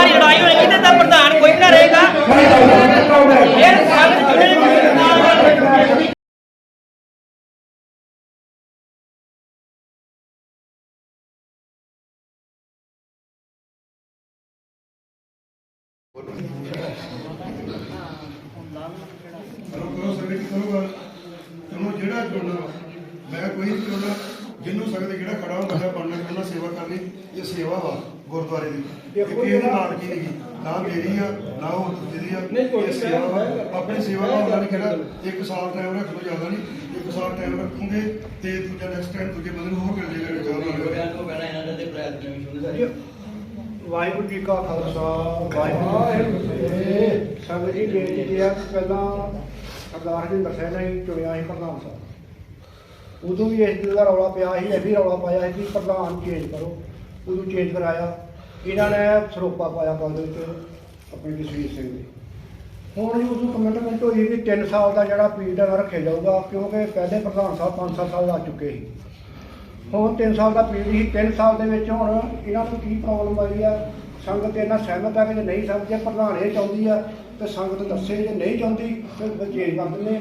ਨਾਲ ਲੜਾਈ ਹੋਏਗੀ ਤੇ ਤਾਂ ਪ੍ਰਧਾਨ ਕੋਈ ਨਾ ਰਹੇਗਾ। ਜਿਹੜਾ ਜੁੜਨਾ, ਮੈਂ ਕੋਈ ਜੁੜਨਾ ਜਿੰਨੂੰ ਸਕਦੇ ਜਿਹੜਾ ਖੜਾ ਹੁੰਦਾ ਬੰਨਣਾ ਉਹਨਾਂ ਸੇਵਾ ਕਰਨੀ, ਇਹ ਸੇਵਾ ਵਾ। ਗੁਰਦੁਆਰੇ ਦੀ। ਇਹ ਕਿਸੇ ਦੇ ਨਾਲ ਕੀ ਨਹੀਂ ਨਾ ਮੇਰੀ ਆ ਨਾ ਉਹ ਦੂਜੇ ਦੀ ਆ। ਇਹ ਸੇਵਾ ਵਾ। ਆਪਣੀ ਸੇਵਾ ਦਾ ਨਹੀਂ ਕਿਹੜਾ ਇੱਕ ਸਾਲ ਟਾਈਮ ਰੱਖ ਲਓ ਜ਼ਿਆਦਾ ਨਹੀਂ। ਇੱਕ ਸਾਲ ਟਾਈਮ ਰੱਖੂਗੇ ਤੇ ਦੂਜਾ ਨੈਕਸਟ ਟਾਈਮ ਦੂਜੇ ਬੰਦੇ ਨੂੰ ਹੋਰ ਮਿਲ ਜਾਏਗਾ ਨਾਲ ਤੋਂ ਪਹਿਲਾਂ ਇਹਨਾਂ ਦੇ ਪ੍ਰੈਸ ਕਮਿਸ਼ਨ ਦੇ ਵਾਹਿਗੁਰੂ ਜੀ ਕਾ ਖਾਲਸਾ ਵਾਹਿਗੁਰੂ ਜੀ ਕੀ ਫਤਿਹ। ਸੰਗਤ ਜੀ ਬੇਨਤੀ ਹੈ ਪਹਿਲਾਂ ਸਰਦਾਰ ਜੀ ਦੱਸਿਆ ਨਹੀਂ ਚੁਣਿਆ ਸੀ ਪ੍ਰਧਾਨ ਸਾਹਿਬ। ਉਦੋਂ ਵੀ ਇਸ ਦਿਨ ਦਾ ਰੌਲਾ ਪਿਆ ਸੀ ਇਹ ਵੀ ਰੌਲਾ ਪਾਇਆ ਸੀ ਕਿ ਪ੍ਰਧਾਨ ਚੇਂਜ ਕਰੋ। ਉਹਨੂੰ ਚੇਂਜ ਕਰਾਇਆ। ਇਹਨਾਂ ਨੇ ਸਰੋਪਾ ਪਾਇਆ ਪਦ ਵਿੱਚ ਆਪਣੇ ਜਸਵੀਰ ਸਿੰਘ ਨੇ ਹੁਣ ਜੀ ਉਦੋਂ ਕਮਿਟਮੈਂਟ ਹੋਈ ਕਿ 3 ਸਾਲ ਦਾ ਜਿਹੜਾ ਪੀਰੀਅਡ ਹੈ ਰੱਖਿਆ ਜਾਊਗਾ, ਕਿਉਂਕਿ ਪਹਿਲੇ ਪ੍ਰਧਾਨ ਸਾਹਿਬ 5-7 ਸਾਲ ਆ ਚੁੱਕੇ ਸੀ। ਹੁਣ 3 ਸਾਲ ਦਾ ਪੀਰੀਅਡ ਸੀ 3 ਸਾਲ ਦੇ ਵਿੱਚ ਹੁਣ ਇਹਨਾਂ ਨੂੰ ਕੀ ਪ੍ਰੋਬਲਮ ਆਈ ਆ? ਸੰਗਤ ਇਹਨਾਂ ਸਹਿਮਤ ਆ ਕਿ ਜੇ ਨਹੀਂ ਸਮਝੇ ਪ੍ਰਧਾਨ ਇਹ ਚਾਹੁੰਦੀ ਆ, ਤੇ ਸੰਗਤ ਦੱਸੇ ਜੇ ਨਹੀਂ ਚਾਹੁੰਦੀ, ਤੇ ਚੇਂਜ ਕਰ ਦਿੰਦੇ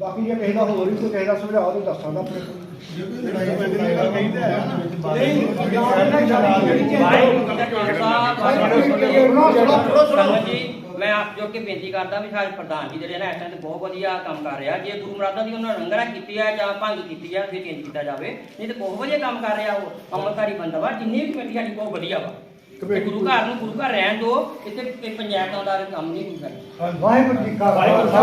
ਬਾਕੀ ਜੇ ਕਿਸੇ ਦਾ ਹੋਰ ਵੀ ਕੋਈ ਕਿਸੇ ਦਾ ਸੁਝਾਅ ਤੇ ਦੱਸ ਸਕਦਾ ਆਪਣੇ ਕੋਲ। ਮੈਂ ਆਪ ਜੋ ਕਿ ਬੇਨਤੀ ਕਰਦਾ ਵੀ ਸਾਡੇ ਪ੍ਰਧਾਨ ਜੀ ਜਿਹੜੇ ਨੇ ਇਸ ਟਾਈਮ ਤੇ ਬਹੁਤ ਵਧੀਆ ਕੰਮ ਕਰ ਰਿਹਾ ਜੇ ਗੁਰੂ ਮਰਾਦਾਂ ਦੀ ਉਹਨਾਂ ਲੰਗਰਾਂ ਕੀਤੀ ਹੈ ਜਾਂ ਭੰਗ ਕੀਤੀ ਹੈ ਫਿਰ ਚੇਂਜ ਕੀਤਾ ਜਾਵੇ। ਨਹੀਂ ਤੇ ਬਹੁਤ ਵਧੀਆ ਕੰਮ ਕਰ ਰਿਹਾ ਉਹ ਅਮਲਕਾਰੀ ਬੰਦਾ ਵਾ ਜਿੰਨੀ ਵੀ ਕਮੇਟੀ ਸਾਡੀ ਬਹੁਤ ਵਧੀਆ ਵਾ। ਤੇ ਗੁਰੂ ਘਰ ਨੂੰ ਗੁਰੂ ਘਰ ਰਹਿਣ ਦਿਓ ਇੱਥੇ ਇਹ ਪੰਚਾਇਤਾਂ ਦਾ ਕੰਮ ਨਹੀਂ ਹੁੰਦਾ। ਵਾਹਿਗੁਰੂ ਜੀ ਕਾ ਖਾਲਸਾ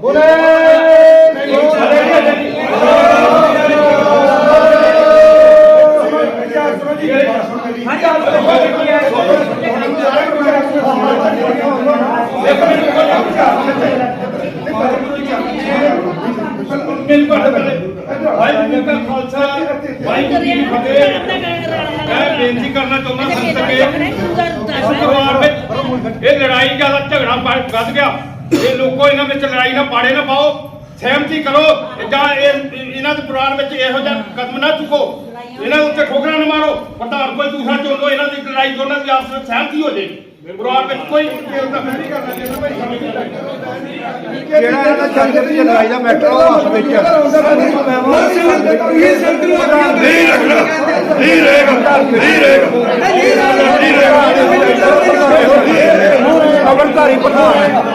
ਬੋਲੇ ਵਾਹਿਗੁਰੂ ਜੀ ਕਾ ਖਾਲਸਾ ਵਾਹਿਗੁਰੂ ਜੀ ਕੀ ਫਤਿਹ ਮੈਂ ਬੇਨਤੀ ਕਰਨਾ ਚਾਹੁੰਦਾ ਸੰਤ ਕੇ ਪਰਿਵਾਰ ਵਿੱਚ ਇਹ ਲੜਾਈ ਜ਼ਿਆਦਾ ਝਗੜਾ ਵੱਧ ਗਿਆ। ਇਹ ਲੋਕੋ ਇਹਨਾਂ ਵਿੱਚ ਲੜਾਈ ਨਾ ਪਾੜੇ ਨਾ ਪਾਓ। ਸਹਿਮਤੀ ਕਰੋ ਜਾਂ ਇਹ ਇਹਨਾਂ ਦੇ ਪਰਿਵਾਰ ਵਿੱਚ ਇਹੋ ਜਿਹਾ ਕਦਮ ਨਾ ਚੁੱਕੋ। ਇਹਨਾਂ ਉੱਤੇ ਠੋਕਰਾਂ ਨਾ ਮਾਰੋ। ਪ੍ਰਧਾਨ ਕੋਈ ਦੂਸਰਾ ਚੁਣ ਲਓ, ਇਹਨਾਂ ਦੀ ਲੜਾਈ ਦੋਨਾਂ ਦੀ ਆਪਸ ਵਿੱਚ ਸਹਿਮਤੀ ਹੋ ਜੇ ਪਰਿਵਾਰ ਵਿੱਚ ਕੋਈ ਤੇਲ ਤਾਂ ਨਹੀਂ ਕਰਨਾ ਚਾਹੀਦਾ ਭਾਈ ਜਿਹੜਾ ਇਹਨਾਂ ਸੰਗਤ ਦੀ ਲੜਾਈ ਦਾ ਮੈਟਰ ਉਹ ਹੱਥ ਵਿੱਚ ਨਹੀਂ ਰੱਖਣਾ ਨਹੀਂ ਰਹੇਗਾ ਨਹੀਂ ਰਹੇਗਾ ਅਮਰਧਾਰੀ ਪ੍ਰਧਾਨ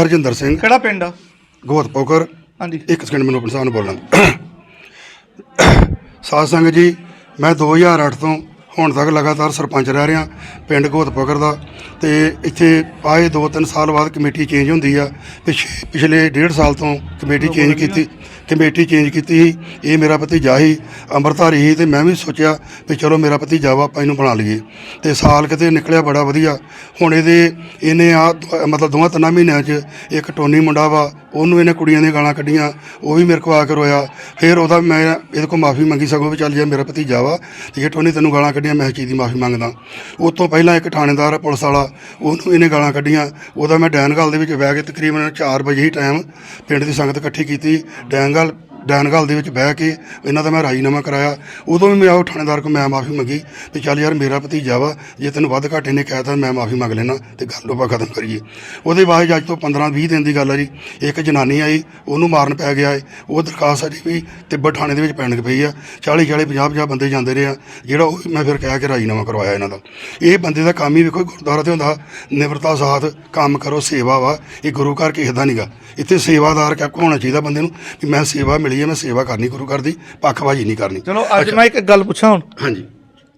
ਮੈਂ ਹਰਜਿੰਦਰ ਸਿੰਘ। ਕਿਹੜਾ ਪਿੰਡ? ਆ ਗੋਤ ਪੋਕਰ। ਹਾਂਜੀ। ਇੱਕ ਸਕਿੰਡ ਮੈਨੂੰ ਆਪਣੇ ਸਾਹਮਣੇ ਬੋਲਣਾ ਸਾਧ ਸੰਗਤ ਜੀ ਮੈਂ 2008 ਤੋਂ ਹੁਣ ਤੱਕ ਲਗਾਤਾਰ ਸਰਪੰਚ ਰਹਿ ਰਿਹਾ ਪਿੰਡ ਗੋਤਪਕਰ ਦਾ। ਤੇ ਇੱਥੇ ਆਏ 2-3 ਸਾਲ ਬਾਅਦ ਕਮੇਟੀ ਚੇਂਜ ਹੁੰਦੀ ਆ। ਪਿਛ- ਪਿਛਲੇ ਡੇਢ ਸਾਲ ਤੋਂ ਕਮੇਟੀ ਚੇਂਜ ਕੀਤੀ। ਕਮੇਟੀ ਚੇਂਜ ਕੀਤੀ ਸੀ, ਇਹ ਮੇਰਾ ਭਤੀਜਾ ਹੀ ਅੰਮ੍ਰਿਤਧਾਰੀ ਸੀ ਤੇ ਮੈਂ ਵੀ ਸੋਚਿਆ ਵੀ ਚਲੋ ਮੇਰਾ ਭਤੀਜਾ ਵਾ, ਆਪਾਂ ਇਹਨੂੰ ਬਣਾ ਲਈਏ। ਤੇ ਸਾਲ ਕਿਤੇ ਨਿਕਲਿਆ ਬੜਾ ਵਧੀਆ। ਹੁਣ ਇਹਦੇ, ਇਹਨੇ ਆ, ਮਤਲਬ ਦੋਵਾਂ ਤਿੰਨਾਂ ਮਹੀਨਿਆਂ 'ਚ ਇੱਕ ਟੋਨੀ ਮੁੰਡਾ ਵਾ ਉਹਨੂੰ ਇਹਨੇ ਕੁੜੀਆਂ ਦੀਆਂ ਗਾਲਾਂ ਕੱਢੀਆਂ, ਉਹ ਵੀ ਮੇਰੇ ਕੋਲ ਆ ਕੇ ਰੋਇਆ। ਫਿਰ ਉਹਦਾ ਮੈਂ ਇਹਦੇ ਕੋਲ ਮਾਫੀ ਮੰਗੀ, ਸਗੋਂ ਵੀ ਚੱਲ ਜੇ ਮੇਰਾ ਭਤੀਜਾ ਵਾ ਤੇ ਇਹ ਟੋਨੀ ਤੈਨੂੰ ਗਾਲਾਂ ਕੱਢੀਆਂ, ਮੈਂ ਇਸ ਚੀਜ਼ ਦੀ ਮਾਫੀ ਮੰਗਦਾ। ਉਸ ਤੋਂ ਪਹਿਲਾਂ ਇੱਕ ਥਾਣੇਦਾਰ, ਪੁਲਿਸ ਵਾਲਾ, ਉਹਨੂੰ ਇਹਨੇ ਗਾਲਾਂ ਕੱਢੀਆਂ। ਉਹਦਾ ਮੈਂ ਡੈਨਗਲ ਦੇ ਵਿੱਚ ਬਹਿ ਕੇ ਤਕਰੀਬਨ 4 ਵਜੇ ਹੀ ਟਾਈਮ ਪਿੰਡ ਦੀ ਸੰਗਤ ਇਕੱਠੀ ਕੀਤੀ। ਡੈਨਗਲ ਡੈਨਗਲ ਦੇ ਵਿੱਚ ਬਹਿ ਕੇ ਇਹਨਾਂ ਦਾ ਮੈਂ ਰਾਜੀਨਾਮਾ ਕਰਾਇਆ। ਉਦੋਂ ਵੀ ਮੈਂ ਉਹ ਥਾਣੇਦਾਰ ਕੋਲ ਮੈਂ ਮਾਫੀ ਮੰਗੀ ਵੀ ਚੱਲ ਯਾਰ ਮੇਰਾ ਭਤੀਜਾ ਵਾ, ਜੇ ਤੈਨੂੰ ਵੱਧ ਘੱਟ ਇਹਨੇ ਕਹਿਤਾ ਮੈਂ ਮਾਫੀ ਮੰਗ ਲੈਣਾ ਤੇ ਗੱਲ ਆਪਾਂ ਖਤਮ ਕਰੀਏ। ਉਹਦੇ ਬਾਅਦ ਅੱਜ ਤੋਂ 15 20 ਦਿਨ ਦੀ ਗੱਲ ਆ ਜੀ, ਇੱਕ ਜਨਾਨੀ ਆਈ, ਉਹਨੂੰ ਮਾਰਨ ਪੈ ਗਿਆ ਏ। ਉਹ ਦਰਖਾਸਤ ਸਾਡੀ ਵੀ ਤਿੱਬਤ ਥਾਣੇ ਦੇ ਵਿੱਚ ਪੈਣ ਪਈ ਆ। 40 40 50 50 ਬੰਦੇ ਜਾਂਦੇ ਰਹੇ ਆ, ਜਿਹੜਾ ਉਹ ਮੈਂ ਫਿਰ ਕਹਿ ਕੇ ਰਾਜੀਨਾਮਾ ਕਰਵਾਇਆ ਇਹਨਾਂ ਦਾ। ਇਹ ਬੰਦੇ ਦਾ ਕੰਮ ਹੀ ਵੇਖੋ, ਗੁਰਦੁਆਰਾ ਤੇ ਹੁੰਦਾ, ਨਿਮਰਤਾ ਸਾਥ, ਕੰਮ ਕਰੋ, ਸੇਵਾ ਵਾ। ਇਹ ਗੁਰੂ ਘਰ ਕਿਸੇ ਦਾ ਨਹੀਂਗਾ ਇੱਥੇ ਸੇਵਾਦਾਰ ਕਿਆ ਹੋਣਾ ਚਾਹੀਦਾ ਬੰਦੇ ਨੂੰ ਵੀ ਮੈਂ ਸੇਵਾ ਮਿਲੀ ਹੈ ਮੈਂ ਸੇਵਾ ਕਰਨੀ ਗੁਰੂ ਘਰ ਦੀ ਪੱਖਬਾਜ਼ੀ ਨਹੀਂ ਕਰਨੀ। ਚਲੋ ਅੱਜ ਮੈਂ ਇੱਕ ਗੱਲ ਪੁੱਛਾਂ ਹੁਣ। ਹਾਂਜੀ।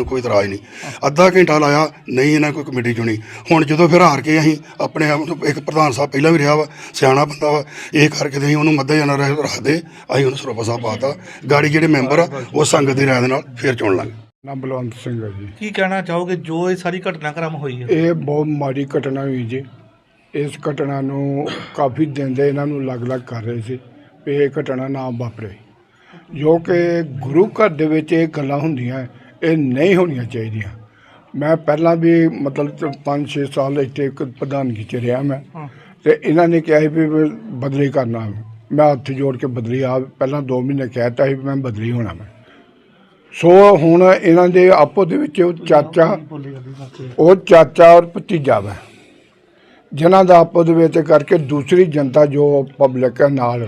ਸਾਨੂੰ ਕੋਈ ਇਤਰਾਜ਼ ਨਹੀਂ। ਅੱਧਾ ਘੰਟਾ ਲਾਇਆ ਨਹੀਂ ਇਹਨਾਂ ਕੋਈ ਕਮੇਟੀ ਚੁਣੀ। ਹੁਣ ਜਦੋਂ ਫਿਰ ਹਾਰ ਕੇ ਅਸੀਂ ਆਪਣੇ ਆਪ ਨੂੰ ਇੱਕ ਪ੍ਰਧਾਨ ਸਾਹਿਬ ਪਹਿਲਾਂ ਵੀ ਰਿਹਾ ਵਾ ਸਿਆਣਾ ਬੰਦਾ ਵਾ ਇਹ ਕਰਕੇ ਅਸੀਂ ਉਹਨੂੰ ਮੱਦੇ ਜਾਣਾ ਰੱਖਦੇ ਅਸੀਂ ਉਹਨੂੰ ਸਰੋਪਾ ਸਾਹਿਬ ਪਾਤਾ। ਗਾੜੀ ਜਿਹੜੇ ਮੈਂਬਰ ਆ ਉਹ ਸੰਗਤ ਦੀ ਰਾਏ ਦੇ ਨਾਲ ਫਿਰ ਚੁਣ ਲਾਂਗੇ। ਨਾਮ ਬਲਵੰਤ ਸਿੰਘ ਹੈ ਜੀ। ਕੀ ਕਹਿਣਾ ਚਾਹੋਗੇ? ਜੋ ਇਹ ਸਾਰੀ ਘਟਨਾਕ੍ਰਮ ਹੋਈ ਹੈ। ਇਹ ਬਹੁਤ ਮਾੜੀ ਘਟਨਾ ਹੋਈ ਜੀ। ਇਸ ਘਟਨਾ ਨੂੰ ਕਾਫੀ ਦਿਨ ਦੇ ਇਹਨਾਂ ਨੂੰ ਅਲੱਗ-ਅਲੱਗ ਕਰ ਰਹੇ ਸੀ ਵੀ ਇਹ ਘਟਨਾ ਨਾ ਵਾਪਰੇ। ਜੋ ਕਿ ਗੁਰੂ ਘਰ ਦੇ ਵਿੱਚ ਇਹ ਗੱਲਾਂ ਹੁੰਦੀਆਂ ਇਹ ਨਹੀਂ ਹੋਣੀਆਂ ਚਾਹੀਦੀਆਂ। ਮੈਂ ਪਹਿਲਾਂ ਵੀ ਮਤਲਬ 5-6 ਸਾਲ ਇੱਥੇ ਇੱਕ ਪ੍ਰਧਾਨਗੀ ਚ ਰਿਹਾ ਮੈਂ। ਤੇ ਇਹਨਾਂ ਨੇ ਕਿਹਾ ਸੀ ਵੀ ਬਦਲੀ ਕਰਨਾ। ਮੈਂ ਹੱਥ ਜੋੜ ਕੇ ਬਦਲੀ ਆ। ਪਹਿਲਾਂ 2 ਮਹੀਨੇ ਕਹਿਤਾ ਸੀ ਵੀ ਮੈਂ ਬਦਲੀ ਹੋਣਾ ਮੈਂ। ਸੋ ਹੁਣ ਇਹਨਾਂ ਦੇ ਆਪੋ ਦੇ ਵਿੱਚ ਉਹ ਚਾਚਾ ਉਹ ਚਾਚਾ ਔਰ ਭਤੀਜਾ ਵਾ। ਜਿਨ੍ਹਾਂ ਦਾ ਆਪੋ ਦੇ ਵਿੱਚ ਕਰਕੇ ਦੂਸਰੀ ਜਨਤਾ ਜੋ ਪਬਲਿਕ ਹੈ ਨਾਲ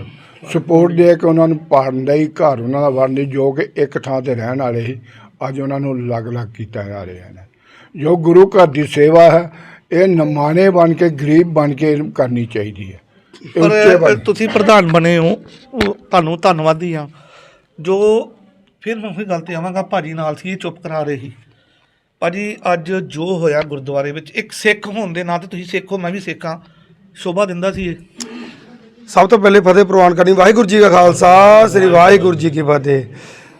ਸਪੋਰਟ ਦੇ ਕੇ ਉਹਨਾਂ ਨੂੰ ਪਾੜਨ ਦਾ ਹੀ ਘਰ ਉਹਨਾਂ ਦਾ ਵੜਨ ਦੀ ਜੋ ਕਿ ਇੱਕ ਥਾਂ ਤੇ ਰਹਿਣ ਵਾਲੇ ਸੀ। ਅੱਜ ਉਹਨਾਂ ਨੂੰ ਅਲੱਗ-ਅਲੱਗ ਕੀਤਾ ਜਾ ਰਿਹਾ ਹੈ। ਜੋ ਗੁਰੂ ਘਰ ਦੀ ਸੇਵਾ ਹੈ ਇਹ ਨਮਾਣੇ ਬਣ ਕੇ ਗਰੀਬ ਬਣ ਕੇ ਕਰਨੀ ਚਾਹੀਦੀ ਹੈ। ਪਰ ਤੁਸੀਂ ਪ੍ਰਧਾਨ ਬਣੇ ਹੋ ਤੁਹਾਨੂੰ ਧੰਨਵਾਦੀ ਆ ਜੋ ਫਿਰ ਮੈਂ ਉਹੀ ਗੱਲ ਤੇ ਆਵਾਂਗਾ ਭਾਜੀ ਨਾਲ ਸੀ ਇਹ ਚੁੱਪ ਕਰਾ ਰਹੇ ਸੀ। ਭਾਜੀ ਅੱਜ ਜੋ ਹੋਇਆ ਗੁਰਦੁਆਰੇ ਵਿੱਚ ਇੱਕ ਸਿੱਖ ਹੋਣ ਦੇ ਨਾਂ ਤੇ ਤੁਸੀਂ ਸਿੱਖ ਹੋ ਮੈਂ ਵੀ ਸਿੱਖ ਹਾਂ। ਸ਼ੋਭਾ ਦਿੰਦਾ ਸੀ ਇਹ। ਸਭ ਤੋਂ ਪਹਿਲੇ ਫਤਿਹ ਪ੍ਰਵਾਨ ਕਰਨੀ ਵਾਹਿਗੁਰੂ ਜੀ ਕਾ ਖਾਲਸਾ ਸ੍ਰੀ ਵਾਹਿਗੁਰੂ ਜੀ ਕੀ ਫਤਿਹ।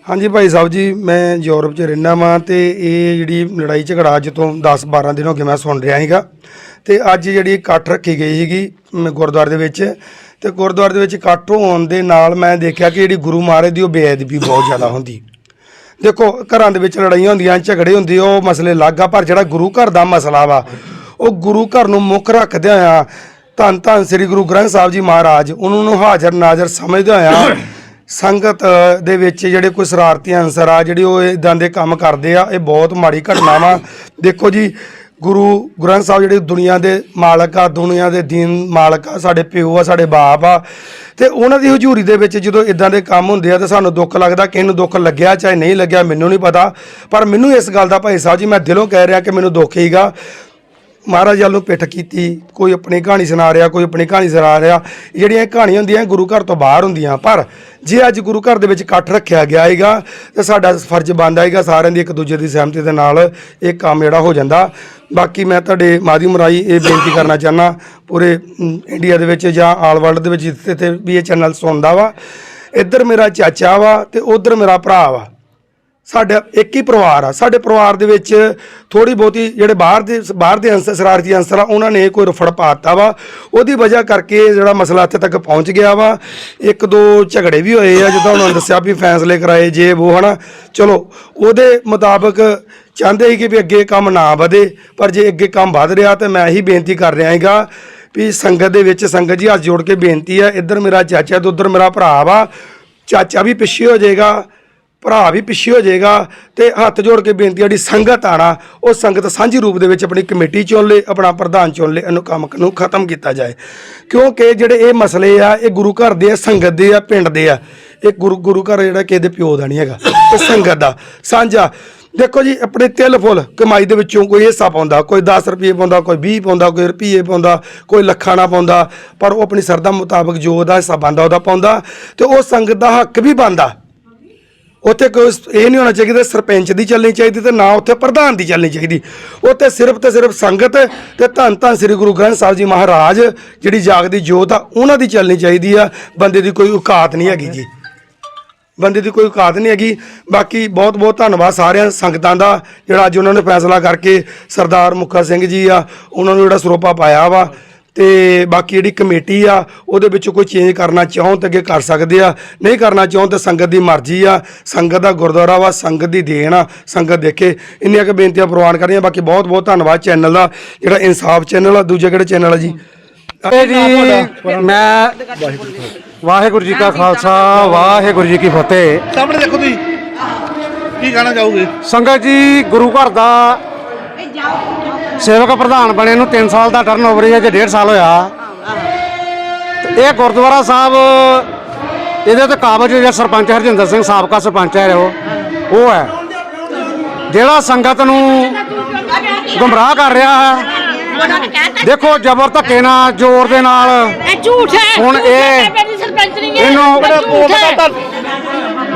ਹਾਂਜੀ ਭਾਈ ਸਾਹਿਬ ਜੀ ਮੈਂ ਯੂਰਪ 'ਚ ਰਹਿਣਾ ਵਾਂ ਤੇ ਇਹ ਜਿਹੜੀ ਲੜਾਈ ਝਗੜਾ ਅੱਜ ਤੋਂ 10 12 ਦਿਨ ਹੋ ਗਏ ਮੈਂ ਸੁਣ ਰਿਹਾ ਸੀਗਾ ਤੇ ਅੱਜ ਜਿਹੜੀ ਇਕੱਠ ਰੱਖੀ ਗਈ ਸੀਗੀ ਮ, ਗੁਰਦੁਆਰੇ ਦੇ ਵਿੱਚ ਤੇ ਗੁਰਦੁਆਰੇ ਦੇ ਵਿੱਚ ਇਕੱਠ ਹੋਣ ਦੇ ਨਾਲ ਮੈਂ ਦੇਖਿਆ ਕਿ ਜਿਹੜੀ ਗੁਰੂ ਮਹਾਰਾਜ ਦੀ ਉਹ ਬੇਅਦਬੀ ਬਹੁਤ ਜ਼ਿਆਦਾ ਹੁੰਦੀ। ਦੇਖੋ ਘਰਾਂ ਦੇ ਵਿੱਚ ਲੜਾਈਆਂ ਹੁੰਦੀਆਂ ਝਗੜੇ ਹੁੰਦੇ ਉਹ ਮਸਲੇ ਅਲੱਗ ਆ ਪਰ ਜਿਹੜਾ ਗੁਰੂ ਘਰ ਦਾ ਮਸਲਾ ਵਾ ਉਹ ਗੁਰੂ ਘਰ ਨੂੰ ਮੁੱਖ ਰੱਖਦਿਆਂ ਆ ਧੰਨ ਧੰਨ ਸ੍ਰੀ ਗੁਰੂ ਗ੍ਰੰਥ ਸਾਹਿਬ ਜੀ ਮਹਾਰਾਜ ਉਹਨਾਂ ਨੂੰ ਹਾਜ਼ਰ ਨਾਜ਼ਰ ਸਮਝਦੇ ਹੋਇਆ ਸੰਗਤ ਦੇ ਵਿੱਚ ਜਿਹੜੇ ਕੋਈ ਸ਼ਰਾਰਤੀ ਅਨਸਰ ਆ, ਜਿਹੜੇ ਉਹ ਇਦਾਂ ਦੇ ਕੰਮ ਕਰਦੇ ਆ, ਇਹ ਬਹੁਤ ਮਾੜੀ ਘਟਨਾ ਵਾ। ਦੇਖੋ ਜੀ, ਗੁਰੂ ਗ੍ਰੰਥ ਸਾਹਿਬ ਜਿਹੜੇ ਦੁਨੀਆ ਦੇ ਮਾਲਕ ਆ, ਦੁਨੀਆ ਦੇ ਦੀਨ ਮਾਲਕ ਆ, ਸਾਡੇ ਪਿਓ ਆ, ਸਾਡੇ ਬਾਪ ਆ, ਤੇ ਉਹਨਾਂ ਦੀ ਹਜ਼ੂਰੀ ਦੇ ਵਿੱਚ ਜਦੋਂ ਇਦਾਂ ਦੇ ਕੰਮ ਹੁੰਦੇ ਆ, ਤਾਂ ਸਾਨੂੰ ਦੁੱਖ ਲੱਗਦਾ, ਕਿਸੇ ਨੂੰ ਦੁੱਖ ਲੱਗਿਆ ਚਾਹੇ ਨਹੀਂ ਲੱਗਿਆ, ਮੈਨੂੰ ਨਹੀਂ ਪਤਾ। ਪਰ ਮੈਨੂੰ ਇਸ ਗੱਲ ਦਾ ਭਾਈ ਸਾਹਿਬ ਜੀ, ਮੈਂ ਦਿਲੋਂ ਕਹਿ ਰਿਹਾ ਕਿ ਮੈਨੂੰ ਦੁੱਖ ਹੀਗਾ। ਮਹਾਰਾਜ ਵੱਲ ਨੂੰ ਪਿੱਠ ਕੀਤੀ, ਕੋਈ ਆਪਣੀ ਕਹਾਣੀ ਸੁਣਾ ਰਿਹਾ, ਕੋਈ ਆਪਣੀ ਕਹਾਣੀ ਸੁਣਾ ਰਿਹਾ, ਜਿਹੜੀਆਂ ਇਹ ਕਹਾਣੀਆਂ ਹੁੰਦੀਆਂ ਗੁਰੂ ਘਰ ਤੋਂ ਬਾਹਰ ਹੁੰਦੀਆਂ। ਪਰ ਜੇ ਅੱਜ ਗੁਰੂ ਘਰ ਦੇ ਵਿੱਚ ਇਕੱਠ ਰੱਖਿਆ ਗਿਆ ਹੈਗਾ, ਤੇ ਸਾਡਾ ਫਰਜ਼ ਬਣਦਾ ਹੈਗਾ ਸਾਰਿਆਂ ਦੀ ਇੱਕ ਦੂਜੇ ਦੀ ਸਹਿਮਤੀ ਦੇ ਨਾਲ ਇਹ ਕੰਮ ਜਿਹੜਾ ਹੋ ਜਾਂਦਾ। ਬਾਕੀ ਮੈਂ ਤੁਹਾਡੇ ਮਾਧਿਅਮ ਰਾਹੀਂ ਇਹ ਬੇਨਤੀ ਕਰਨਾ ਚਾਹਨਾ ਪੂਰੇ ਇੰਡੀਆ ਦੇ ਵਿੱਚ ਜਾਂ ਆਲ ਵਰਲਡ ਦੇ ਵਿੱਚ ਜਿੱਥੇ ਤੇ ਵੀ ਇਹ ਚੈਨਲ ਸੁਣਦਾ ਵਾ, ਇੱਧਰ ਮੇਰਾ ਚਾਚਾ ਵਾ ਤੇ ਉਧਰ ਮੇਰਾ ਭਰਾ ਵਾ। ਸਾਡਾ ਇੱਕ ਹੀ ਪਰਿਵਾਰ ਆ। ਸਾਡੇ ਪਰਿਵਾਰ ਦੇ ਵਿੱਚ ਥੋੜੀ ਬਹੁਤੀ ਜਿਹੜੇ ਬਾਹਰ ਦੇ ਬਾਹਰ ਦੇ ਅੰਸਰ ਸ਼ਰਾਰਤੀ ਅੰਸਰ ਆ, ਉਹਨਾਂ ਨੇ ਕੋਈ ਰਫੜ ਪਾਤਾ ਵਾ। ਉਹਦੀ ਵਜ੍ਹਾ ਕਰਕੇ ਜਿਹੜਾ ਮਸਲਾ ਇੱਥੇ ਤੱਕ ਪਹੁੰਚ ਗਿਆ ਵਾ। ਇੱਕ ਦੋ ਝਗੜੇ ਵੀ ਹੋਏ ਆ, ਜਿੱਦਾਂ ਉਹਨਾਂ ਨੇ ਦੱਸਿਆ ਵੀ ਫੈਸਲੇ ਕਰਾਏ ਜੇ ਉਹ ਹਨਾ। ਚਲੋ, ਉਹਦੇ ਮੁਤਾਬਕ ਚਾਹੁੰਦੇ ਸੀ ਕਿ ਵੀ ਅੱਗੇ ਕੰਮ ਨਾ ਵਧੇ, ਪਰ ਜੇ ਅੱਗੇ ਕੰਮ ਵਧ ਰਿਹਾ ਤੇ ਮੈਂ ਇਹੀ ਬੇਨਤੀ ਕਰ ਰਿਹਾ ਹੈਗਾ ਵੀ ਸੰਗਤ ਦੇ ਵਿੱਚ ਸੰਗਤ ਜੀ ਹੱਥ ਜੋੜ ਕੇ ਬੇਨਤੀ ਹੈ ਇੱਧਰ ਮੇਰਾ ਚਾਚਾ ਤੇ ਉੱਧਰ ਮੇਰਾ ਭਰਾ ਵਾ। ਚਾਚਾ ਵੀ ਪਿੱਛੇ ਹੋ ਜਾਏਗਾ। ਭਰਾ ਵੀ ਪਿੱਛੇ ਹੋ ਜਾਏਗਾ ਤੇ ਹੱਥ ਜੋੜ ਕੇ ਬੇਨਤੀ ਜਿਹੜੀ ਸੰਗਤ ਆਣਾ, ਉਹ ਸੰਗਤ ਸਾਂਝੀ ਰੂਪ ਦੇ ਵਿੱਚ ਆਪਣੀ ਕਮੇਟੀ ਚੁਣ ਲੇ, ਆਪਣਾ ਪ੍ਰਧਾਨ ਚੁਣ ਲੇ, ਇਹਨੂੰ ਕੰਮ ਨੂੰ ਖਤਮ ਕੀਤਾ ਜਾਏ। ਕਿਉਂਕਿ ਜਿਹੜੇ ਇਹ ਮਸਲੇ ਆ, ਇਹ ਗੁਰੂ ਘਰ ਦੇ ਆ, ਸੰਗਤ ਦੇ ਆ, ਪਿੰਡ ਦੇ ਆ, ਇਹ ਗੁਰੂ ਗੁਰੂ ਘਰ ਜਿਹੜਾ ਕਿਸੇ ਦੇ ਪਿਓ ਦਾ ਨਹੀਂ ਹੈਗਾ, ਇਹ ਸੰਗਤ ਦਾ। ਸਾਂਝਾ। ਦੇਖੋ ਜੀ, ਆਪਣੇ ਤਿਲ ਫੁੱਲ ਕਮਾਈ ਦੇ ਵਿੱਚੋਂ ਕੋਈ ਹਿੱਸਾ ਪਾਉਂਦਾ, ਕੋਈ 10 ਰੁਪਏ ਪਾਉਂਦਾ, ਕੋਈ 20 ਪਾਉਂਦਾ, ਕੋਈ ਰੁਪਏ ਪਾਉਂਦਾ, ਕੋਈ ਲੱਖਾਂ ਨਾ ਪਾਉਂਦਾ, ਪਰ ਉਹ ਆਪਣੀ ਸਰਦਾ ਮੁਤਾਬਕ ਜੋ ਉਹਦਾ ਹਿੱਸਾ ਬੰਦਾ ਉਹਦਾ ਪਾਉਂਦਾ, ਤੇ ਉਹ ਸੰਗਤ ਦਾ ਹੱਕ ਵੀ ਬੰਦਾ ਉੱਥੇ ਕੋਈ ਇਹ ਨਹੀਂ ਹੋਣਾ ਚਾਹੀਦਾ ਸਰਪੰਚ ਦੀ ਚੱਲਣੀ ਚਾਹੀਦੀ ਤੇ ਨਾ ਉੱਥੇ ਪ੍ਰਧਾਨ ਦੀ ਚੱਲਣੀ ਚਾਹੀਦੀ। ਉੱਥੇ ਸਿਰਫ ਤੇ ਸਿਰਫ ਸੰਗਤ ਤੇ ਧੰਨ ਧੰਨ ਸ੍ਰੀ ਗੁਰੂ ਗ੍ਰੰਥ ਸਾਹਿਬ ਜੀ ਮਹਾਰਾਜ ਜਿਹੜੀ ਜਾਗਦੀ ਜੋਤ ਆ, ਉਹਨਾਂ ਦੀ ਚੱਲਣੀ ਚਾਹੀਦੀ ਆ। ਬੰਦੇ ਦੀ ਕੋਈ ਔਕਾਤ ਨਹੀਂ ਹੈਗੀ ਜੀ। ਬੰਦੇ ਦੀ ਕੋਈ ਔਕਾਤ ਨਹੀਂ ਹੈਗੀ। ਬਾਕੀ ਬਹੁਤ ਬਹੁਤ ਧੰਨਵਾਦ ਸਾਰਿਆਂ ਸੰਗਤਾਂ ਦਾ ਜਿਹੜਾ ਅੱਜ ਉਹਨਾਂ ਨੇ ਫੈਸਲਾ ਕਰਕੇ ਸਰਦਾਰ ਮੁਖਾ ਸਿੰਘ ਜੀ ਆ, ਉਹਨਾਂ ਨੂੰ ਜਿਹੜਾ ਸਰੋਪਾ ਪਾਇਆ ਵਾ। ਤੇ ਬਾਕੀ ਜਿਹੜੀ ਕਮੇਟੀ ਆ ਉਹਦੇ ਵਿੱਚ ਕੋਈ ਚੇਂਜ ਕਰਨਾ ਚਾਹੋ ਤਾਂ ਅੱਗੇ ਕਰ ਸਕਦੇ ਆ। ਨਹੀਂ ਕਰਨਾ ਚਾਹੋ ਤਾਂ ਸੰਗਤ ਦੀ ਮਰਜ਼ੀ ਆ। ਸੰਗਤ ਦਾ ਗੁਰਦੁਆਰਾ ਵਾ ਸੰਗਤ ਦੀ ਦੇਣ ਆ। ਸੰਗਤ ਦੇਖੇ ਇੰਨੀਆਂ ਕੁ ਬੇਨਤੀਆਂ ਪ੍ਰਵਾਨ ਕਰਨੀਆਂ ਬਾਕੀ ਬਹੁਤ ਬਹੁਤ ਧੰਨਵਾਦ ਚੈਨਲ ਦਾ ਜਿਹੜਾ ਇਨਸਾਫ ਚੈਨਲ ਆ ਦੂਜਾ ਕਿਹੜਾ ਚੈਨਲ ਆ ਜੀ? ਮੈਂ ਵਾਹਿਗੁਰੂ ਜੀ ਕਾ ਖਾਲਸਾ ਵਾਹਿਗੁਰੂ ਜੀ ਕੀ ਫਤਿਹ। ਸਾਹਮਣੇ ਦੇਖੋ ਤੁਸੀਂ ਕੀ ਕਹਿਣਾ ਚਾਹੋਗੇ ਸੰਗਤ ਜੀ ਗੁਰੂ ਘਰ ਦਾ ਸੇਵਕ ਪ੍ਰਧਾਨ ਬਣੇ ਨੂੰ 3 ਸਾਲ ਦਾ ਟਰਨ ਓਵਰ ਹੈ ਜੇ 1.5 ਸਾਲ ਹੋਇਆ। ਤੇ ਇਹ ਗੁਰਦੁਆਰਾ ਸਾਹਿਬ ਇਹਦੇ ਤੇ ਕਾਬਜ ਜਿਹੜਾ ਸਰਪੰਚ ਹਰਜਿੰਦਰ ਸਿੰਘ ਸਾਬਕਾ ਸਰਪੰਚ ਹੈ ਉਹ। ਉਹ ਹੈ। ਜਿਹੜਾ ਸੰਗਤ ਨੂੰ ਗੁੰਮਰਾਹ ਕਰ ਰਿਹਾ ਹੈ ਦੇਖੋ ਜ਼ਬਰ ਧੱਕੇ ਨਾਲ ਜ਼ੋਰ ਦੇ ਨਾਲ। ਇਹ ਝੂਠ ਹੈ ਹੁਣ ਇਹ ਮੇਰੀ ਸਰਪੰਚ ਨਹੀਂ ਹੈ। ਇਹਨੂੰ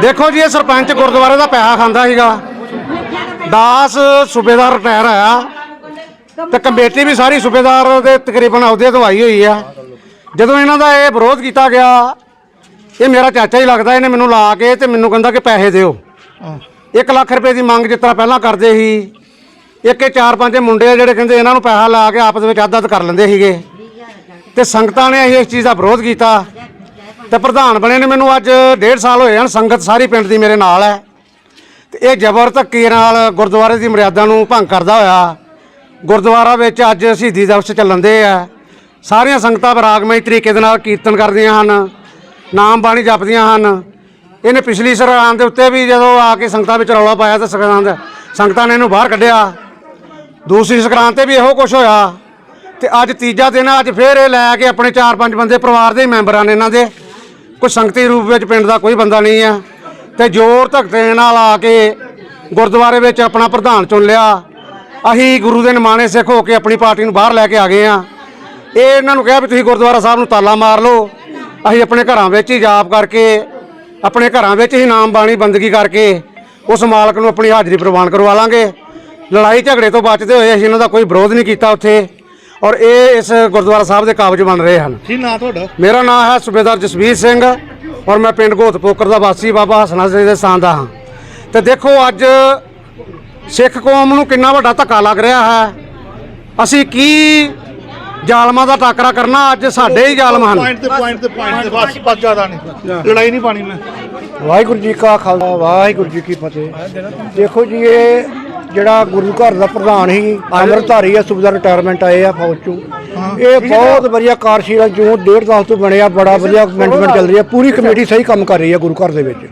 ਦੇਖੋ ਜੀ ਇਹ ਸਰਪੰਚ ਗੁਰਦੁਆਰੇ ਦਾ ਪੈਸਾ ਖਾਂਦਾ ਸੀਗਾ। ਦਾਸ ਸੂਬੇਦਾਰ ਰਿਟਾਇਰ ਆਇਆ ਤੇ ਕਮੇਟੀ ਵੀ ਸਾਰੀ ਸੂਬੇਦਾਰ ਦੇ ਤਕਰੀਬਨ ਅਹੁਦੇ ਤੋਂ ਆਈ ਹੋਈ ਆ। ਜਦੋਂ ਇਹਨਾਂ ਦਾ ਇਹ ਵਿਰੋਧ ਕੀਤਾ ਗਿਆ ਇਹ ਮੇਰਾ ਚਾਚਾ ਹੀ ਲੱਗਦਾ ਇਹਨੇ ਮੈਨੂੰ ਲਾ ਕੇ ਤੇ ਮੈਨੂੰ ਕਹਿੰਦਾ ਕਿ ਪੈਸੇ ਦਿਓ। 1 ਲੱਖ ਰੁਪਏ ਦੀ ਮੰਗ ਜਿਸ ਤਰ੍ਹਾਂ ਪਹਿਲਾਂ ਕਰਦੇ ਸੀ ਇੱਕ ਇਹ ਚਾਰ ਪੰਜ ਮੁੰਡੇ ਆ ਜਿਹੜੇ ਕਹਿੰਦੇ ਇਹਨਾਂ ਨੂੰ ਪੈਸਾ ਲਾ ਕੇ ਆਪਸ ਵਿੱਚ ਅੱਧ ਅੱਧ ਕਰ ਲੈਂਦੇ ਸੀਗੇ। ਤੇ ਸੰਗਤਾਂ ਨੇ ਇਸ ਚੀਜ਼ ਦਾ ਵਿਰੋਧ ਕੀਤਾ। ਤੇ ਪ੍ਰਧਾਨ ਬਣੇ ਨੇ ਮੈਨੂੰ ਅੱਜ ਡੇਢ ਸਾਲ ਹੋਏ ਹਨ ਸੰਗਤ ਸਾਰੀ ਪਿੰਡ ਦੀ ਮੇਰੇ ਨਾਲ ਹੈ। ਤੇ ਇਹ ਜ਼ਬਰ ਧੱਕੇ ਨਾਲ ਗੁਰਦੁਆਰੇ ਦੀ ਮਰਿਆਦਾ ਨੂੰ ਭੰਗ ਕਰਦਾ ਹੋਇਆ। ਗੁਰਦੁਆਰਾ ਵਿੱਚ ਅੱਜ ਸ਼ਹੀਦੀ ਦਿਵਸ ਚੱਲਣ ਦੇ ਆ। ਸਾਰੀਆਂ ਸੰਗਤਾਂ ਬਰਾਗਮਈ ਤਰੀਕੇ ਦੇ ਨਾਲ ਕੀਰਤਨ ਕਰਦੀਆਂ ਹਨ, ਨਾਮ ਬਾਣੀ ਜਪਦੀਆਂ ਹਨ। ਇਹਨੇ ਪਿਛਲੀ ਸਰਕਾਰ ਦੇ ਉੱਤੇ ਵੀ ਜਦੋਂ ਆ ਕੇ ਸੰਗਤਾਂ ਵਿੱਚ ਰੌਲਾ ਪਾਇਆ ਤਾਂ ਸੰਗਤਾਂ ਸੰਗਤਾਂ ਨੇ ਇਹਨੂੰ ਬਾਹਰ ਕੱਢਿਆ। ਦੂਸਰੀ ਸੰਕਰਾਂਤ ਤੇ ਵੀ ਇਹੋ ਕੁਝ ਹੋਇਆ। ਤੇ ਅੱਜ ਤੀਜਾ ਦਿਨ ਅੱਜ ਫੇਰ ਇਹ ਲੈ ਕੇ ਆਪਣੇ 4-5 ਬੰਦੇ ਪਰਿਵਾਰ ਦੇ ਮੈਂਬਰਾਂ ਨੇ ਇਹਨਾਂ ਦੇ। ਕੋਈ ਸੰਗਤੀ ਰੂਪ ਵਿੱਚ ਪਿੰਡ ਦਾ ਕੋਈ ਬੰਦਾ ਨਹੀਂ ਆ। ਤੇ ਜ਼ੋਰ ਧਕਤੇ ਨਾਲ ਆ ਕੇ ਗੁਰਦੁਆਰੇ ਵਿੱਚ ਆਪਣਾ ਪ੍ਰਧਾਨ ਚੁਣ ਲਿਆ। ਅਸੀਂ ਗੁਰੂ ਦੇ ਨਿਮਾਣੇ ਸਿੱਖ ਹੋ ਕੇ ਆਪਣੀ ਪਾਰਟੀ ਨੂੰ ਬਾਹਰ ਲੈ ਕੇ ਆ ਗਏ ਆ ਇਹ ਇਹਨਾਂ ਨੂੰ ਕਿਹਾ ਵੀ ਤੁਸੀਂ ਗੁਰਦੁਆਰਾ ਸਾਹਿਬ ਨੂੰ ਤਾਲਾ ਮਾਰ ਲਓ। ਅਸੀਂ ਆਪਣੇ ਘਰਾਂ ਵਿੱਚ ਹੀ ਜਾਪ ਕਰਕੇ ਆਪਣੇ ਘਰਾਂ ਵਿੱਚ ਹੀ ਨਾਮ ਬਾਣੀ ਬੰਦਗੀ ਕਰਕੇ ਉਸ ਮਾਲਕ ਨੂੰ ਆਪਣੀ ਹਾਜ਼ਰੀ ਪ੍ਰਵਾਨ ਕਰਵਾ ਲਾਂਗੇ। ਲੜਾਈ ਝਗੜੇ ਤੋਂ ਬਚਦੇ ਹੋਏ ਅਸੀਂ ਇਹਨਾਂ ਦਾ ਕੋਈ ਵਿਰੋਧ ਨਹੀਂ ਕੀਤਾ ਉੱਥੇ ਔਰ ਇਹ ਇਸ ਗੁਰਦੁਆਰਾ ਸਾਹਿਬ ਦੇ ਕਾਬਜ ਬਣ ਰਹੇ ਹਨ। ਕੀ ਨਾਂ ਤੁਹਾਡਾ? ਮੇਰਾ ਨਾਮ ਹੈ ਸੂਬੇਦਾਰ ਜਸਵੀਰ ਸਿੰਘ ਔਰ ਮੈਂ ਪਿੰਡ ਗੋਤਪੋਕਰ ਦਾ ਵਾਸੀ ਬਾਬਾ ਹਸਨਾ ਜੀ ਦੇ ਸਥਾਨ ਦਾ ਹਾਂ। ਤੇ ਦੇਖੋ ਅੱਜ ਸਿੱਖ ਕੌਮ ਨੂੰ ਕਿੰਨਾ ਵੱਡਾ ਧੱਕਾ ਲੱਗ ਰਿਹਾ ਹੈ। ਅਸੀਂ ਕੀ ਜ਼ਾਲਮਾਂ ਦਾ ਟਾਕਰਾ ਕਰਨਾ ਅੱਜ ਸਾਡੇ ਹੀ ਜ਼ਾਲਮ ਹਨ। ਪੁਆਇੰਟ ਤੇ ਪੁਆਇੰਟ ਤੇ ਪੁਆਇੰਟ ਤੇ ਬਸ ਬਸ ਜ਼ਿਆਦਾ ਨਹੀਂ। ਲੜਾਈ ਨਹੀਂ ਪਾਣੀ ਮੈਂ। ਵਾਹਿਗੁਰੂ ਜੀ ਕਾ ਖਾਲਸਾ ਵਾਹਿਗੁਰੂ ਜੀ ਕੀ ਫਤਿਹ। ਦੇਖੋ ਜੀ ਇਹ ਜਿਹੜਾ ਗੁਰੂ ਘਰ ਦਾ ਪ੍ਰਧਾਨ ਸੀ ਅੰਮ੍ਰਿਤਧਾਰੀ ਆ ਸੁਬਦਾ ਰਿਟਾਇਰਮੈਂਟ ਆਏ ਆ ਫੌਜ ਚੋਂ। ਇਹ ਬਹੁਤ ਵਧੀਆ ਕਾਰਜਸ਼ੀਲ ਆ ਜੋ ਡੇਢ ਸਾਲ ਤੋਂ ਬਣਿਆ ਬੜਾ ਵਧੀਆ ਮੈਨੇਜਮੈਂਟ ਚੱਲ ਰਹੀ ਹੈ ਪੂਰੀ ਕਮੇਟੀ ਸਹੀ ਕੰਮ ਕਰ ਰਹੀ ਹੈ ਗੁਰੂ ਘਰ ਦੇ ਵਿੱਚ।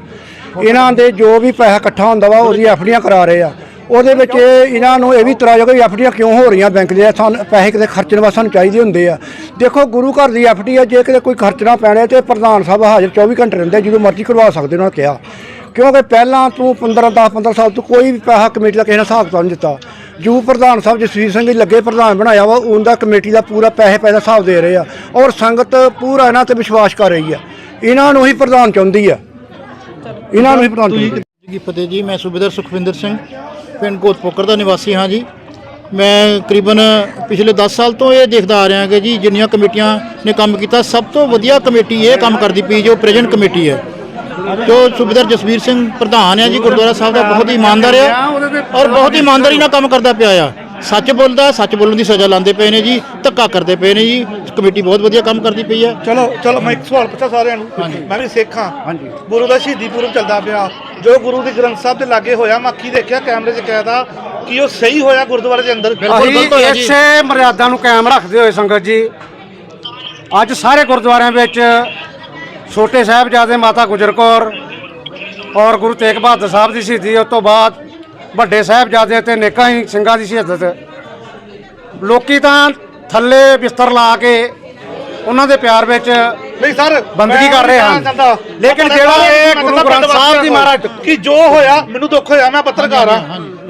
ਇਹਨਾਂ ਦੇ ਜੋ ਵੀ ਪੈਸਾ ਇਕੱਠਾ ਹੁੰਦਾ ਵਾ ਉਹਦੀ ਐਫਡੀਆਂ ਕਰਾ ਰਹੇ ਆ। ਉਹਦੇ ਵਿੱਚ ਇਹ- ਇਹਨਾਂ ਨੂੰ ਇਹ ਵੀ ਤਰਾਜੋ ਕਿ ਐਫਡੀਆਂ ਕਿਉਂ ਹੋ ਰਹੀਆਂ ਬੈਂਕ ਦੇ ਸਾਨੂੰ ਪੈਸੇ ਕਿਤੇ ਖਰਚਣ ਵਾਸਤੇ ਸਾਨੂੰ ਚਾਹੀਦੇ ਹੁੰਦੇ ਆ। ਦੇਖੋ ਗੁਰੂ ਘਰ ਦੀ ਐਫਡੀ ਆ ਜੇ ਕਿਤੇ ਕੋਈ ਖਰਚਣਾ ਪੈਣਾ ਤੇ ਪ੍ਰਧਾਨ ਸਾਹਿਬ ਹਾਜ਼ਰ 24 ਘੰਟੇ ਰਹਿੰਦੇ ਜਦੋਂ ਮਰਜ਼ੀ ਕਰਵਾ ਸਕਦੇ ਉਹਨਾਂ ਨੇ ਕਿਹਾ। ਕਿਉਂਕਿ ਪਹਿਲਾਂ ਤੂੰ 15 10 15 ਸਾਲ ਤੋਂ ਕੋਈ ਵੀ ਪੈਸਾ ਕਮੇਟੀ ਦਾ ਕਿਸੇ ਨੇ ਹਿਸਾਬ ਕਿਤਾਬ ਨਹੀਂ ਦਿੱਤਾ। ਜੋ ਪ੍ਰਧਾਨ ਸਾਹਿਬ ਜਸਵੀਰ ਸਿੰਘ ਜੀ ਲੱਗੇ ਪ੍ਰਧਾਨ ਬਣਾਇਆ ਵਾ ਉਹਦਾ ਕਮੇਟੀ ਦਾ ਪੂਰਾ ਪੈਸੇ ਪੈਸਾ ਹਿਸਾਬ ਦੇ ਰਹੇ ਆ। ਔਰ ਸੰਗਤ ਪੂਰਾ ਇਹਨਾਂ ਤੇ ਵਿਸ਼ਵਾਸ ਕਰ ਰਹੀ ਆ। ਇਹਨਾਂ ਨੂੰ ਹੀ ਪ੍ਰਧਾਨ ਚਾਹੁੰਦੀ ਆ। ਇਹਨਾਂ ਨੂੰ ਹੀ ਪ੍ਰਧਾਨ ਚਾਹੁੰਦੀ ਜੀ? ਫਤਿਹ ਜੀ ਮੈਂ ਸੂਬੇਦਾਰ ਸੁਖਵਿੰਦਰ ਸਿੰਘ। ਪਿੰਡ ਕੋਤਪੋਕਰ ਦਾ ਨਿਵਾਸੀ ਹਾਂ ਜੀ। ਮੈਂ ਤਕਰੀਬਨ ਪਿਛਲੇ 10 ਸਾਲ ਤੋਂ ਇਹ ਦੇਖਦਾ ਆ ਰਿਹਾ ਕਿ ਜੀ ਜਿੰਨੀਆਂ ਕਮੇਟੀਆਂ ਨੇ ਕੰਮ ਕੀਤਾ ਸਭ ਤੋਂ ਵਧੀਆ ਕਮੇਟੀ ਇਹ ਕੰਮ ਕਰਦੀ ਪਈ ਜੋ ਪ੍ਰੈਜ਼ੈਂਟ ਕਮੇਟੀ ਹੈ। ਜੋ ਸੂਬੇਦਾਰ ਜਸਵੀਰ ਸਿੰਘ ਪ੍ਰਧਾਨ ਹੈ ਜੀ ਗੁਰਦੁਆਰਾ ਸਾਹਿਬ ਦਾ ਬਹੁਤ ਹੀ ਇਮਾਨਦਾਰ ਹੈ ਔਰ ਬਹੁਤ ਹੀ ਇਮਾਨਦਾਰੀ ਨਾਲ ਕੰਮ ਕਰਦਾ ਪਿਆ ਆ। ਸੱਚ ਬੋਲਦਾ ਸੱਚ ਬੋਲਣ ਦੀ ਸਜ਼ਾ ਲਾਉਂਦੇ ਪਏ ਨੇ ਜੀ ਧੱਕਾ ਕਰਦੇ ਪਏ ਨੇ ਜੀ ਕਮੇਟੀ ਬਹੁਤ ਵਧੀਆ ਕੰਮ ਕਰਦੀ ਪਈ ਹੈ ਚਲੋ ਚਲੋ ਮੈਂ ਇੱਕ ਸਵਾਲ ਪੁੱਛਾਂ ਸਾਰਿਆਂ ਨੂੰ। ਮੈਂ ਵੀ ਸਿੱਖ ਹਾਂ। ਹਾਂਜੀ। ਗੁਰੂ ਦਾ ਸ਼ਹੀਦੀ ਪੁਰਬ ਚੱਲਦਾ ਪਿਆ। ਜੋ ਗੁਰੂ ਦੇ ਗ੍ਰੰਥ ਸਾਹਿਬ ਦੇ ਲਾਗੇ ਹੋਇਆ ਮੈਂ ਅੱਖੀ ਦੇਖਿਆ ਕੈਮਰੇ 'ਚ ਕਹਿਦਾ ਕਿ ਉਹ ਸਹੀ ਹੋਇਆ ਗੁਰਦੁਆਰੇ ਦੇ ਅੰਦਰ? ਅਸੀਂ ਇਸੇ ਮਰਿਆਦਾ ਨੂੰ ਕਾਇਮ ਰੱਖਦੇ ਹੋਏ ਸੰਗਤ ਜੀ ਅੱਜ ਸਾਰੇ ਗੁਰਦੁਆਰਿਆਂ ਵਿੱਚ ਛੋਟੇ ਸਾਹਿਬਜ਼ਾਦੇ ਮਾਤਾ ਗੁਜਰ ਕੌਰ ਔਰ ਗੁਰੂ ਤੇਗ ਬਹਾਦਰ ਸਾਹਿਬ ਦੀ ਸ਼ਹੀਦੀ ਉਸ ਤੋਂ ਬਾਅਦ ਵੱਡੇ ਸਾਹਿਬਜ਼ਾਦੇ ਤੇ ਨੇਕਾਂ ਹੀ ਸਿੰਘਾਂ ਦੀ ਸ਼ਹਾਦਤ। ਲੋਕੀ ਤਾਂ ਥੱਲੇ ਬਿਸਤਰ ਲਾ ਕੇ ਉਹਨਾਂ ਦੇ ਪਿਆਰ ਵਿੱਚ ਨਹੀਂ ਸਰ ਬੰਦਗੀ ਕਰ ਰਹੇ ਹਨ। ਲੇਕਿਨ ਜਿਹੜਾ ਇਹ ਗੁਰੂ ਗ੍ਰੰਥ ਸਾਹਿਬ ਦੀ ਮਹਾਰਾਜ ਕਿ ਜੋ ਹੋਇਆ ਮੈਨੂੰ ਦੁੱਖ ਹੋਇਆ ਮੈਂ ਪੱਤਰਕਾਰ ਆ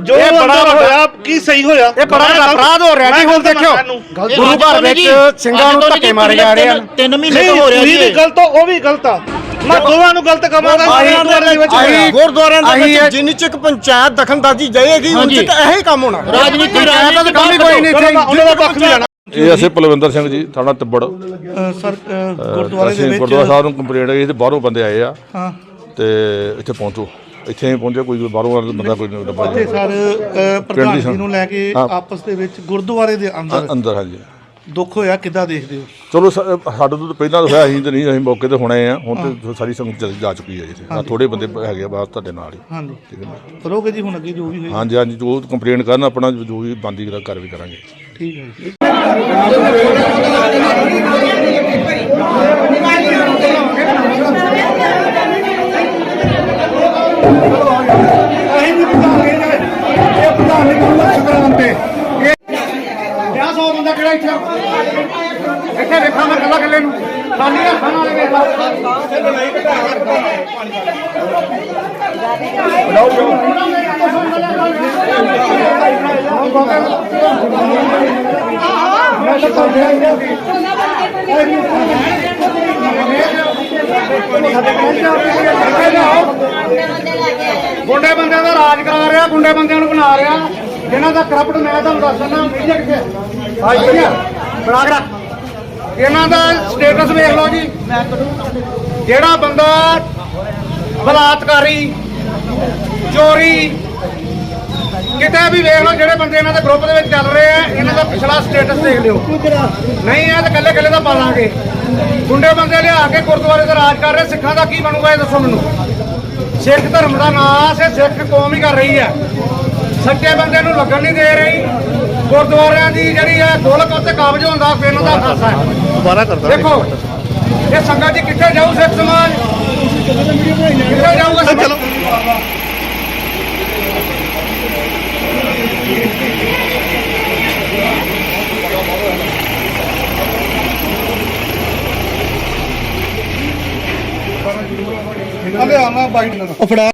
ਜੋ ਇਹ ਬੜਾ ਹੋਇਆ ਕੀ ਸਹੀ ਹੋਇਆ? ਇਹ ਬੜਾ ਅਪਰਾਧ ਹੋ ਰਿਹਾ ਜੀ ਹੁਣ ਦੇਖਿਓ। ਗੁਰੂ ਘਰ ਵਿੱਚ ਸਿੰਘਾਂ ਨੂੰ ਧੱਕੇ ਮਾਰੇ ਜਾ ਰਹੇ ਹਨ। ਤਿੰਨ ਮਹੀਨੇ ਨਹੀਂ ਤੋਂ ਹੋ ਰਿਹਾ ਜੀ ਵੀ ਇਹ। ਗਲਤ ਉਹ ਵੀ ਗਲਤ ਆ। ਮੈਂ ਦੋਵਾਂ ਨੂੰ ਗਲਤ ਹੋਇਆ। ਗੁਰਦੁਆਰਿਆਂ ਦੇ ਵਿੱਚ ਜਿੰਨੀ ਚਿਕ ਪੰਚਾਇਤ ਦਖਲਅੰਦਾਜ਼ੀ ਜਾਏਗੀ ਉਨੀ ਚਿਕ ਇਹੀ ਕੰਮ ਹੋਣਾ। ਰਾਜਨੀਤੀ ਰਾਜਨੀਤੀ ਦਾ ਕੰਮ ਹੀ ਕੋਈ ਨਹੀਂ ਇੱਥੇ। ਉਹਨਾਂ ਦਾ ਪੱਖ ਵੀ ਲੈਣਾ। ਇਹ ਅਸੀਂ ਪਲਵਿੰਦਰ ਸਿੰਘ ਜੀ ਥਾਣਾ ਤਿੱਬੜ। ਸਰ ਗੁਰਦੁਆਰੇ ਦੇ ਅਸੀਂ ਵਿੱਚ ਗੁਰਦੁਆਰਾ ਸਾਹਿਬ ਨੂੰ ਕੰਪਲੇਂਟ ਆਈ ਤੇ ਬਾਹਰੋਂ ਬੰਦੇ ਆਏ ਆ। ਹਾਂ। ਤੇ ਇੱਥੇ ਪਹੁੰਚੋ। ਇੱਥੇ ਹੀ ਪਹੁੰਚੇ ਕੋਈ ਬਾਹਰੋਂ ਵਾਲਾ ਬੰਦਾ ਕੋਈ ਨਹੀਂ ਡੱਬਾ ਤੇ ਸਰ ਅ, ਪ੍ਰਧਾਨ ਜੀ ਨੂੰ ਲੈ ਕੇ। ਆਪਸ ਦੇ ਵਿੱਚ ਗੁਰਦੁਆਰੇ ਦੇ ਅੰਦਰ ਅੰਦਰ ਹਾਂਜੀ। ਦੁੱਖ ਹੋਇਆ ਕਿੱਦਾਂ ਦੇਖਦੇ ਹੋ? ਚਲੋ ਸ- ਸਾਡੇ ਤੋਂ ਤਾਂ ਪਹਿਲਾਂ ਤਾਂ ਹੋਇਆ ਅਸੀਂ ਤੇ ਨਹੀਂ ਅਸੀਂ ਮੌਕੇ ਤੇ ਹੁਣੇ ਆ। ਹੁਣ ਤੇ ਸਾਰੀ ਸੰਗਤ ਚਲੀ ਜਾ ਚੁੱਕੀ ਹੈ ਜਿੱਥੇ ਆ ਥੋੜੇ ਬੰਦੇ ਹੈਗੇ ਆ ਬਾਹਰ ਤੁਹਾਡੇ ਨਾਲ ਹੀ। ਹਾਂਜੀ। ਠੀਕ ਹੈ ਨਾ? ਕਰੋਗੇ ਜੀ ਹੁਣ ਅੱਗੇ ਜੋ ਵੀ ਹੋਏ। ਹਾਂਜੀ ਹਾਂਜੀ ਜੋ ਕੰਪਲੇਂਟ ਕਰਨ ਆਪਣਾ ਜੋ ਵੀ ਬੰਦੀ ਕਰ ਵੀ ਕਰਾਂਗੇ। ਠੀਕ ਹੈ ਜੀ। ਇੱਥੇ ਇੱਥੇ ਮੈਂ ਕੱਲਾ ਕੱਲੇ ਨੂੰ ਖਾਲੀ ਹੱਥਾਂ ਨਾਲ ਵੇਖ ਮੈਂ ਤਾਂ ਤੁਹਾਡੇ ਆਈ ਗੋਡੇ ਗੁੰਡੇ ਬੰਦਿਆਂ ਦਾ ਰਾਜ ਕਰਾ ਰਿਹਾ ਗੁੰਡੇ ਬੰਦਿਆਂ ਨੂੰ ਬਣਾ ਰਿਹਾ। ਜਿਨ੍ਹਾਂ ਦਾ ਕਰਪਟ ਮੈਂ ਤੁਹਾਨੂੰ ਦੱਸ ਦਿੰਦਾ ਮੀਡੀਆ ਕਿੱਥੇ? ਹਾਂ ਮੀਡੀਆ ਬਣਾ ਰੱਖ। ਇਹਨਾਂ ਦਾ ਸਟੇਟਸ ਵੇਖ ਲਓ ਜੀ। ਜਿਹੜਾ ਬੰਦਾ ਬਲਾਤਕਾਰੀ, ਚੋਰੀ ਕਿਤੇ ਵੀ ਵੇਖ ਲਓ ਜਿਹੜੇ ਬੰਦੇ ਇਹਨਾਂ ਦੇ ਗਰੁੱਪ ਦੇ ਵਿੱਚ ਚੱਲ ਰਹੇ ਆ ਇਹਨਾਂ ਦਾ ਪਿਛਲਾ ਸਟੇਟਸ ਦੇਖ ਲਿਓ। ਨਹੀਂ ਇਹ ਤਾਂ ਕੱਲੇ ਕੱਲੇ ਦਾ ਪਾ ਲਾਂਗੇ। ਗੁੰਡੇ ਬੰਦੇ ਲਿਆ ਕੇ ਗੁਰਦੁਆਰੇ ਤੇ ਰਾਜ ਕਰ ਰਹੇ ਸਿੱਖਾਂ ਦਾ ਕੀ ਬਣੂਗਾ ਇਹ ਦੱਸੋ ਮੈਨੂੰ? ਸਿੱਖ ਧਰਮ ਦਾ ਨਾਸ ਹੈ ਸਿੱਖ ਕੌਮ ਹੀ ਕਰ ਰਹੀ ਹੈ। ਸੱਚੇ ਬੰਦੇ ਨੂੰ ਲੱਗਣ ਨਹੀਂ ਦੇ ਰਹੀ। ਗੁਰਦੁਆਰਿਆਂ ਦੀ ਜਿਹੜੀ ਹੈ ਗੋਲਕ ਉੱਤੇ ਕਾਬਜ ਹੁੰਦਾ ਫਿਰ ਦਾ ਖਾਸਾ ਹੈ। ਦੁਬਾਰਾ ਕਰਦਾ ਦੇਖੋ ਇਹ ਸੰਗਤ ਜੀ ਕਿੱਥੇ ਜਾਊ ਸਿੱਖ ਸਮਾਜ? ਕਿੱਥੇ ਜਾਊਗਾ ਚਲੋ ਉਹ ਫੜਾ